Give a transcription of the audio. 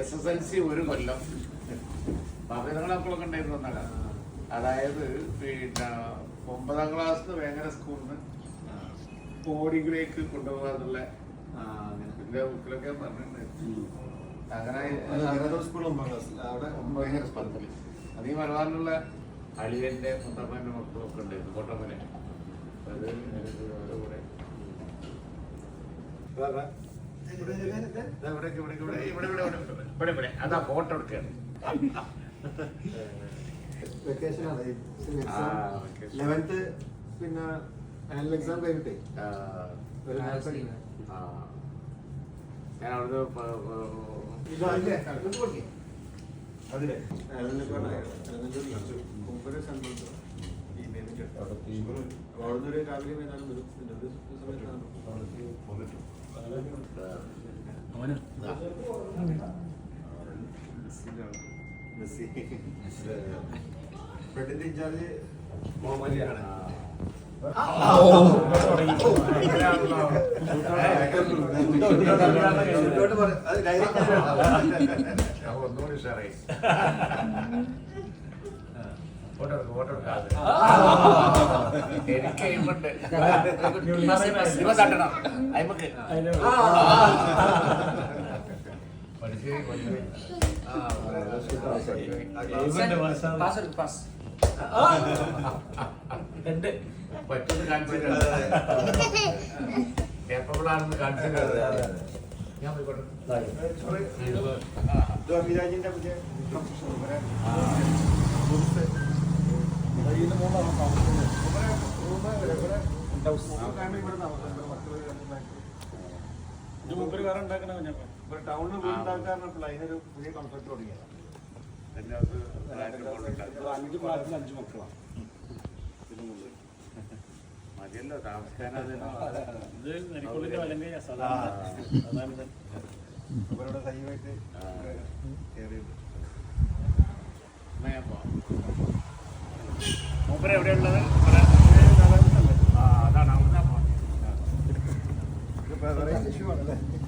S S L C ഒരു കൊല്ലം. മക്കളൊക്കെ ഉണ്ടായിരുന്നു എന്നാണ് അതായത് പിന്നെ ഒമ്പതാം ക്ലാസ് വേങ്ങര സ്കൂളിൽ നിന്ന് ബോർഡിംഗിലേക്ക് കൊണ്ടുപോകാന്നുള്ള എന്റെ ബുക്കിലൊക്കെ പറഞ്ഞിട്ടുണ്ട്. അങ്ങനെ സ്കൂൾ ഒമ്പതാം ക്ലാസ്സിൽ. അവിടെ ഭയങ്കര സ്പന്ദനം അത് ഈ മലബാറിലുള്ള അളിയന്റെ മുത്തപ്പന്റെ മക്കളൊക്കെ ഉണ്ടായിരുന്നു കോട്ടമല അതാ ഫോട്ടോ എടുക്കുകയാണ് വെക്കേഷനാണ് ലെവൻത്ത് പിന്നെ ആനുവൽ എക്സാം കഴിഞ്ഞിട്ടേ ഞാൻ അവിടുന്ന് അതിലെ ഫ്രണ്ടിന്റെ ഇൻചാർജ് മോഹമ്മദിയാണ് ഒന്നുകൂടി ഉഷാറായി എനിക്ക് അയിമുണ്ട് ഇവ തട്ടണം അയിമുക്ക് പറ്റുന്ന കാണിച്ചിട്ടുണ്ട് പേപ്പറിലാണെന്ന് കാണിച്ചിട്ടുണ്ട് ഞാൻ പോയിക്കോട്ടെ. ദ്വാഹിരാജിന്റെ പുതിയ ടെന്റ് ടൗണിൽ അവരുടെ എവിടെയുള്ളത് 去吧，来。